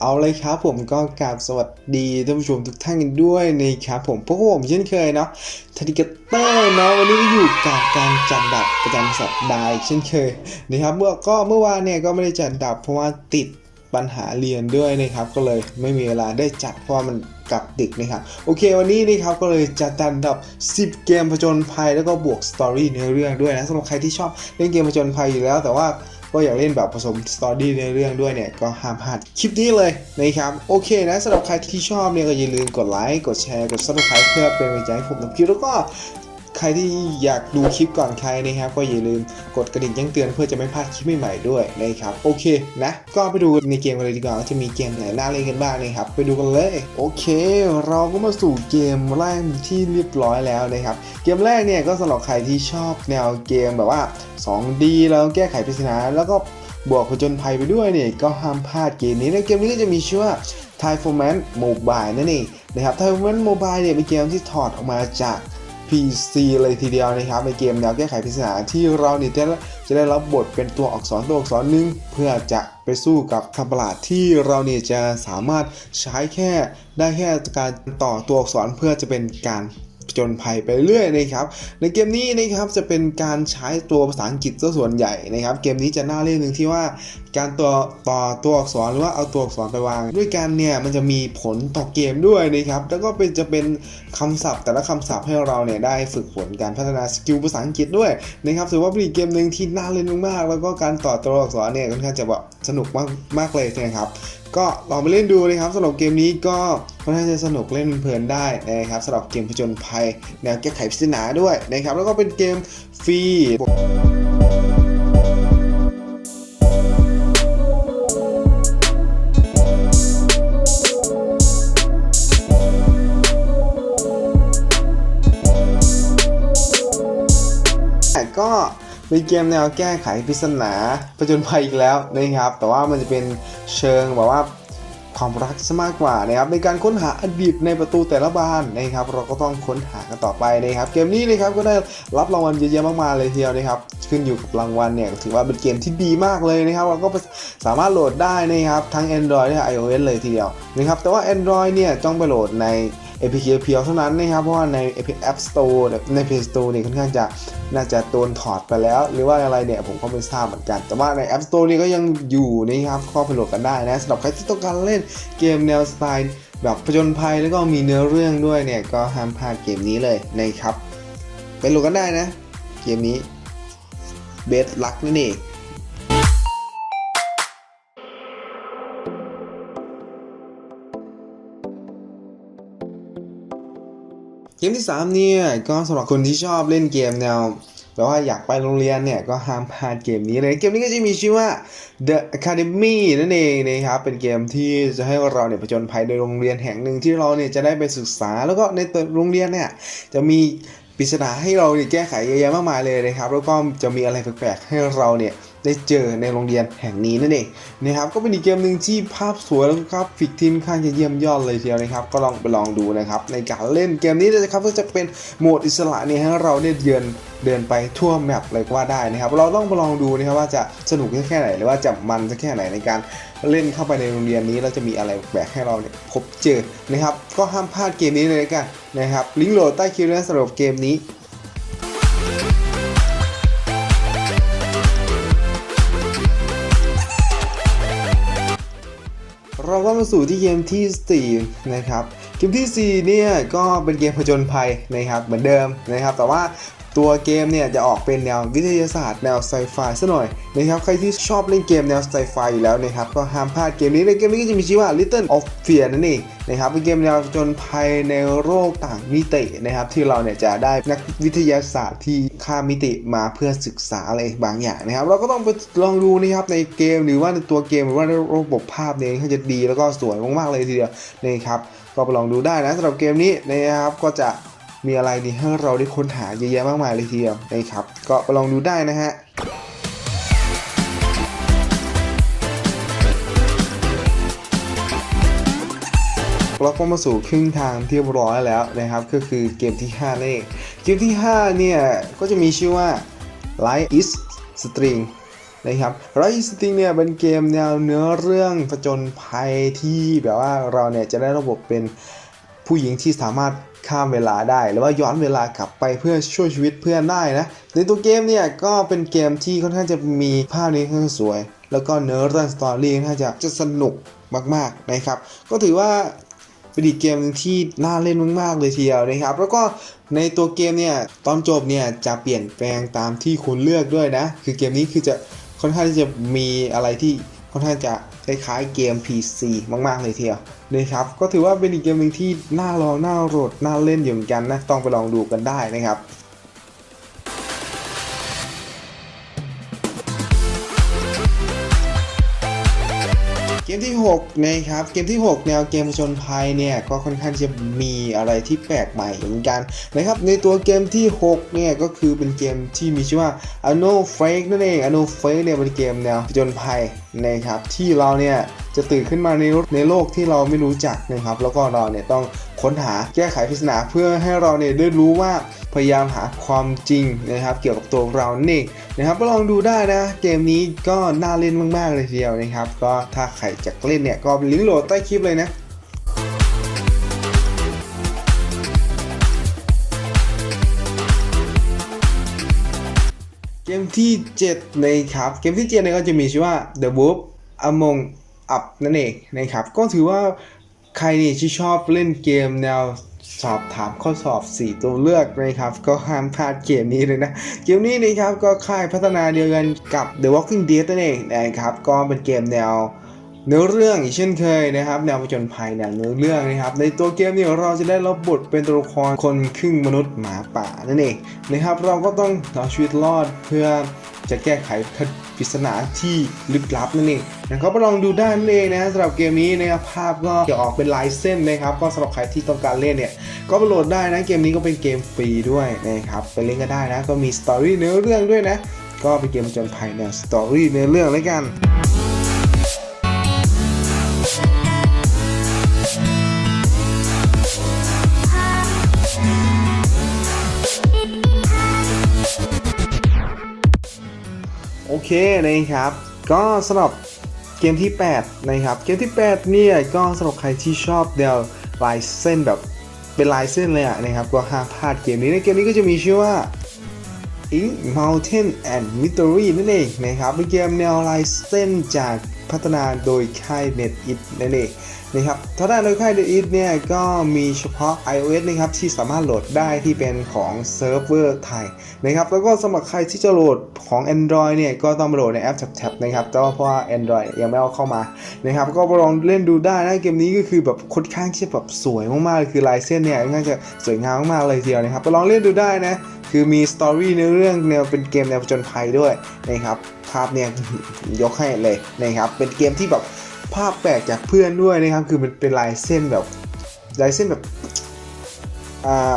เอาเลยครับผมก็กราบสวัสดีท่านผู้ชมทุกท่านกันด้วยนะครับผมพวกผมเช่นเคยเนาะทดิกเตอร์เนาะวันนี้ก็อยู่กับการจัดดับประจำสัปดาห์เช่นเคยนะครับเมื่อก็เมื่อวานเนี่ยก็ไม่ได้จัดดับเพราะว่าติดปัญหาเรียนด้วยนะครับก็เลยไม่มีเวลาได้จัดเพราะมันกลับดึกนะครับโอเควันนี้นะครับก็เลยจะจัดอันดับ 10 เกมผจญภัยแล้วก็บวกสตอรี่ในเรื่องด้วยนะสำหรับใครที่ชอบเล่นเกมผจญภัยอยู่แล้วแต่ว่า ก็อยากเล่นแบบผสมสตอรี่ในเรื่องด้วยเนี่ย ก็ห้ามพลาดคลิปนี้เลยนะครับ โอเคนะสำหรับใครที่ชอบเนี่ยก็อย่าลืมกดไลค์กดแชร์กด subscribe เพื่อเป็นกำลังใจให้ผมทำคลิปแล้วก็ ใครที่อยากดูคลิปก่อนใครนะครับ ก็อย่าลืมกดกระดิ่งแจ้งเตือนเพื่อจะไม่พลาดคลิปใหม่ๆด้วยนะครับโอเคนะ ก็ไปดูในเกมกันเลยดีกว่าจะมีเกมไหนน่าเล่นกันบ้างนะครับ ไปดูกันเลยโอเค เราก็มาสู่เกมแรกที่เรียบร้อยแล้วนะครับเกมแรกเนี่ยก็สำหรับใครที่ชอบแนวเกมแบบว่า 2D แล้วแก้ไขปริศนาแล้วก็บวกผจญภัยไปด้วยเนี่ยก็ห้ามพลาดเกมนี้ในเกมนี้ก็จะมีชื่อว่า t i f o r m a n Mobile นั่นเองนะครับ t i f o r m a n Mobile เนี่ยเป็นเกมที่ถอดออกมาจาก PC เลยทีเดียวนะครับในเกมแนวแก้ไขปริศนาที่เราเนี่ยจะจะได้รับบทเป็นตัวอักษรตัวอักษรหนึ่งเพื่อจะไปสู้กับคำประหลาดที่เราเนี่ยจะสามารถใช้แค่ได้แค่การต่อตัวอักษรเพื่อจะเป็นการ จญภัยไปเรื่อยนะครับ ในเกมนี้นะครับจะเป็นการใช้ตัวภาษาอังกฤษซะส่วนใหญ่นะครับ เกมนี้จะน่าเล่นหนึ่งที่ว่า การตัวต่อตัวอักษรหรือว่าเอาตัวอักษรไปวาง ด้วยกันเนี่ยมันจะมีผลต่อเกมด้วยนะครับ แล้วก็เป็นจะเป็นคำศัพท์ แต่ละคำศัพท์ให้เราเนี่ยได้ฝึกฝนการพัฒนาสกิลภาษาอังกฤษด้วยนะครับถือว่าเป็นเกมหนึ่งที่น่าเล่นมากๆแล้วก็การต่อตัวอักษรเนี่ยค่อนข้างจะแบบสนุกมากมากเลยนะครับก็ลองไปเล่นดูนะครับสำหรับเกมนี้ก็ค่อนข้างจะสนุกเล่นเพลินได้นะครับสำหรับเกมผจญภัยแนวแก้ไขปริศนาด้วยนะครับแล้วก็เป็นเกมฟรีแต่ก็ เป็นเกมแนวแก้ไขปริศนาผจญภัยอีกแล้วนะครับ แต่ว่ามันจะเป็นเชิงแบบว่าความรักซะมากกว่านะครับในการค้นหาอดีตในประตูแต่ละบานนะครับ เราก็ต้องค้นหากันต่อไปนะครับ เกมนี้นะครับก็ได้รับรางวัลเยอะแยะมากมายเลยทีเดียวนะครับ ขึ้นอยู่กับรางวัลเนี่ยถือว่าเป็นเกมที่ดีมากเลยนะครับ เราก็สามารถโหลดได้นะครับทั้ง Android และ iOS เลยทีเดียวนะครับแต่ว่า Android เนี่ยต้องไปโหลดใน APK เพียวเท่านั้นนะครับ เพราะว่าใน App Store ใน Play Store เนี่ยค่อนข้างจะน่าจะโดนถอดไปแล้ว หรือว่าอะไรเนี่ยผมก็ไม่ทราบเหมือนกัน แต่ว่าใน App Store นี่ก็ยังอยู่นะครับข้าไปโหลดกันได้นะสำหรับใครที่ต้องการเล่นเกมแนวสไตล์แบบผจญภัยแล้วก็มีเนื้อเรื่องด้วยเนี่ยก็ห้ามพลาดเกมนี้เลยนะครับไปโหลดกันได้นะ เกมนี้เบสลักนั่นเอง เกมที่ 3 เนี่ย ก็สำหรับคนที่ชอบเล่นเกมแนวแบบว่าอยากไปโรงเรียนเนี่ย ก็ห้ามพลาดเกมนี้เลย เกมนี้ก็จะมีชื่อว่า The Academy นั่นเองนะครับ เป็นเกมที่จะให้เราเนี่ยผจญภัยในโรงเรียนแห่งหนึ่งที่เราเนี่ยจะได้ไปศึกษา แล้วก็ในตัวโรงเรียนเนี่ยจะมีปริศนาให้เราเนี่ยแก้ไขเยอะแยะมากมายเลยนะครับ แล้วก็จะมีอะไรแปลกๆให้เราเนี่ย ได้เจอในโรงเรียนแห่งนี้นั่นเองนะครับก็เป็นอีกเกมหนึ่งที่ภาพสวยแล้วก็กราฟิกทีมข้างจะเยี่ยมยอดเลยทีเดียวนะครับก็ลองไปลองดูนะครับในการเล่นเกมนี้นะครับก็จะเป็นโหมดอิสระเนี่ยให้เราเนี่ยเดินเดินไปทั่วแมปเลยก็ว่าได้นะครับเราต้องไปลองดูนะครับว่าจะสนุกแค่ไหนหรือว่าจะมันจะแค่ไหนในการเล่นเข้าไปในโรงเรียนนี้เราจะมีอะไรแปลกให้เราเนี่ยพบเจอนะครับก็ห้ามพลาดเกมนี้เลยกันนะครับลิงก์โหลดใต้คลิปนะสำหรับเกมนี้ มาสู่ที่เกมที่4นะครับเกมที่4เนี่ยก็เป็นเกมผจญภัยนะครับเหมือนเดิมนะครับ แต่ว่า ตัวเกมเนี่ยจะออกเป็นแนววิทยาศาสตร์แนวไซไฟซะหน่อยนะครับใครที่ชอบเล่นเกมแนวไซไฟอยู่แล้วนะครับก็ห้ามพลาดเกมนี้ในเกมนี้ก็จะมีชื่อว่า Little of Fear นั่นเองนะครับเป็นเกมแนวจญภัยในโลกต่างมิตินะครับที่เราเนี่ยจะได้นักวิทยาศาสตร์ที่ข้ามมิติมาเพื่อศึกษาอะไรบางอย่างนะครับเราก็ต้องไปลองดูนะครับในเกมหรือว่าในตัวเกมหรือว่าในระบบภาพเนี่ยเขาจะดีแล้วก็สวยมากๆเลยทีเดียวนะครับก็ไปลองดูได้นะสำหรับเกมนี้นะครับก็จะ มีอะไรดีให้เราได้ค้นหาเยอะแยะมากมายเลยทีเดียวนะครับ ก็ไปลองดูได้นะฮะเราก็มาสู่ครึ่งทางที่เรียบร้อยแล้วนะครับ ก็คือเกมที่5นั่นเองเกมที่ 5 เนี่ย ก็จะมีชื่อว่า Light is String นะครับไรสติงเนี่ย เป็นเกมแนวเนื้อเรื่องผจญภัยที่แบบว่าเราเนี่ย จะได้ระบบเป็นผู้หญิงที่สามารถ ข้ามเวลาได้ หรือว่าย้อนเวลากลับไปเพื่อช่วยชีวิตเพื่อนได้นะในตัวเกมเนี่ยก็เป็นเกมที่ค่อนข้างจะมีภาพนี้ค่อนข้างสวย แล้วก็เนื้อเรื่องสตอรี่ค่อนข้างจะจะสนุกมากๆนะครับ ก็ถือว่าเป็นอีกเกมนึงที่น่าเล่นมากๆเลยทีเดียวนะครับ แล้วก็ในตัวเกมเนี่ยตอนจบเนี่ยจะเปลี่ยนแปลงตามที่คุณเลือกด้วยนะ คือเกมนี้คือจะค่อนข้างที่จะมีอะไรที่ค่อนข้างจะคล้ายๆเกม PC มากๆเลยทีเดียว นะครับก็ถือว่าเป็นอีกเกมหนึ่งที่น่าลองน่าโหลดน่าเล่นอยู่เหมือนกันนะต้องไปลองดูกันได้นะครับเกมที่ 6 นะครับ เกมที่ 6 แนวเกมผจญภัยเนี่ย ก็ค่อนข้างจะมีอะไรที่แปลกใหม่เหมือนกันนะครับ ในตัวเกมที่ 6 เนี่ย ก็คือเป็นเกมที่มีชื่อว่า Anno Fake นั่นเอง Anno Fake เนี่ยเป็นเกมแนวผจญภัยนะครับ ที่เราเนี่ย จะตื่นขึ้นมาในในโลกที่เราไม่รู้จักนะครับ แล้วก็เราเนี่ยต้องค้นหาแก้ไขปริศนาเพื่อให้เราเนี่ยได้รู้ว่าพยายามหาความจริงนะครับ เกี่ยวกับตัวเรานี่นเองนะครับก็ลองดูได้นะ เกมนี้ก็น่าเล่นมากๆเลยทีเดียวนะครับ ก็ถ้าใครจะเล่นเนี่ยก็ลิงก์โหลดใต้คลิปเลยนะเกมที่ 7 นะครับ เกมที่7เนี่ยก็จะมีชื่อว่า The Wolf Among Us นั่นเองนะครับ ก็ถือว่าใครนี่ที่ชอบเล่นเกมแนวสอบถามข้อสอบ 4 ตัวเลือกนะครับ ก็ห้ามพลาดเกมนี้เลยนะ เกมนี้นะครับก็ค่ายพัฒนาเดียวกันกับ The Walking Dead นั่นเองนะครับ ก็เป็นเกมแนวเนื้อเรื่องอีกเช่นเคยนะครับ แนวผจญภัยแนวเนื้อเรื่องนะครับ ในตัวเกมนี่ยเราจะได้รับบทเป็นตัวละครคนครึ่งมนุษย์หมาป่านั่นเองนะครับ เราก็ต้องเอาชีวิตรอดเพื่อ จะแก้ไขปริศนาที่ลึกลับนั่นเองนะครับไปลองดูได้นั่นเองนะสำหรับเกมนี้นะครับภาพก็จะออกเป็นลายเส้นนะครับ ก็สำหรับใครที่ต้องการเล่นเนี่ยก็ไปโหลดได้นะเกมนี้ก็เป็นเกมฟรีด้วยนะครับไปเล่นก็ได้นะ ก็มีสตอรี่เนื้อเรื่องด้วยนะ ก็เป็นเกมจนภัยแนวสตอรี่เนื้อเรื่องแล้วกัน โอเคนะครับ ก็สำหรับเกมที่ 8 นะครับ เกมที่ 8 เนี่ย ก็สำหรับใครที่ชอบแนวลายเส้นแบบเป็นลายเส้นเลยอะนะครับ ก็ห้ามพลาดเกมนี้ในเกมนี้ก็จะมีชื่อว่า Ink Mountain and Mystery นั่นเองนะครับเป็นเกมแนวลายเส้นจากพัฒนาโดยค่าย NetEase นั่นเอง นะครับถ้าได้โดยค่าย NetEase เนี่ยก็มีเฉพาะ iOS นะครับที่สามารถโหลดได้ที่เป็นของเซิร์ฟเวอร์ไทยนะครับแล้วก็สำหรับใครที่จะโหลดของ Android เนี่ยก็ต้องโหลดในแอป TapTap นะครับแต่ว่าเพราะว่า Android ยังไม่เอาเข้ามานะครับก็ลองเล่นดูได้นะเกมนี้ก็คือแบบค่อนข้างที่แบบสวยมากๆเลยคือลายเส้นเนี่ยค่อนข้างจะสวยงามมากๆเลยทีเดียวนะครับไปลองเล่นดูได้นะคือมีสตอรี่ในเรื่องแนวเป็นเกมแนวผจญภัยด้วยนะครับภาพเนี่ยยกให้เลยนะครับเป็นเกมที่แบบ ภาพแปลกจากเพื่อนด้วยนะครับ คือมันเป็นลายเส้นแบบลายเส้นแบบา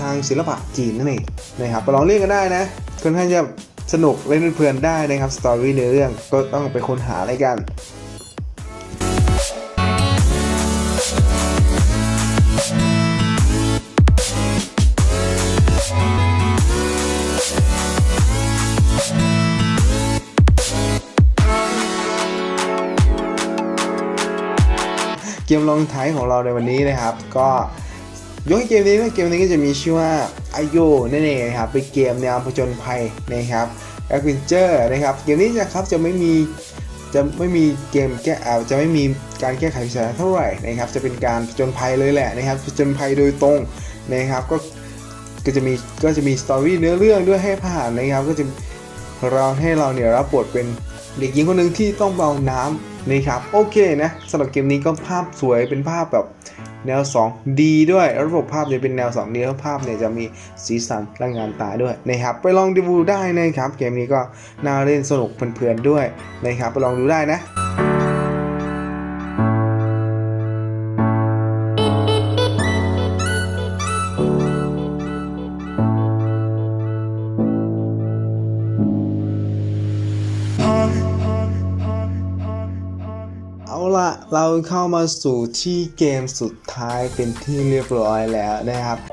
ทางศิลปะจีนนั่นเองนะครับไปลองเล่นกันได้นะค่อนข้างจะสนุกเล่นเพื่อนได้นะครับสตอรี่ในเรื่องก็ต้องไปค้นหาอะไรกัน เกมลองท้ายของเราในวันนี้นะครับ ก็ยกให้เกมนี้นะเกมนี้ก็จะมีชื่อว่าไอโยนั่นเองนะครับเป็นเกมแนวผจญภัยนะครับแอดเวนเจอร์นะครับเกมนี้นะครับจะไม่มีจะไม่มีเกมแก้อ่าจะไม่มีการแก้ไขปริศนาเท่าไหร่นะครับ จะเป็นการผจญภัยเลยแหละนะครับผจญภัยโดยตรงนะครับก็ก็จะมีก็จะมีสตอรี่เนื้อเรื่องด้วยให้ผ่านนะครับ ก็จะเราให้เราเนี่ยรับบทเป็นเด็กหญิงคนหนึ่งที่ต้องเบาน้ำ นี่ครับโอเคนะสำหรับเกมนี้ก็ภาพสวยเป็นภาพแบบแนว 2D ด้วยระบบภาพเนี่ยเป็นแนว 2D แล้วภาพเนี่ยจะมีสีสันและงานตาด้วยนะครับไปลองดูได้นะครับ เกมนี้ก็น่าเล่นสนุกเพลินๆด้วยนะครับไปลองดูได้นะ ละเราเข้ามาสู่ที่เกมสุดท้ายเป็นที่เรียบร้อยแล้วนะครับ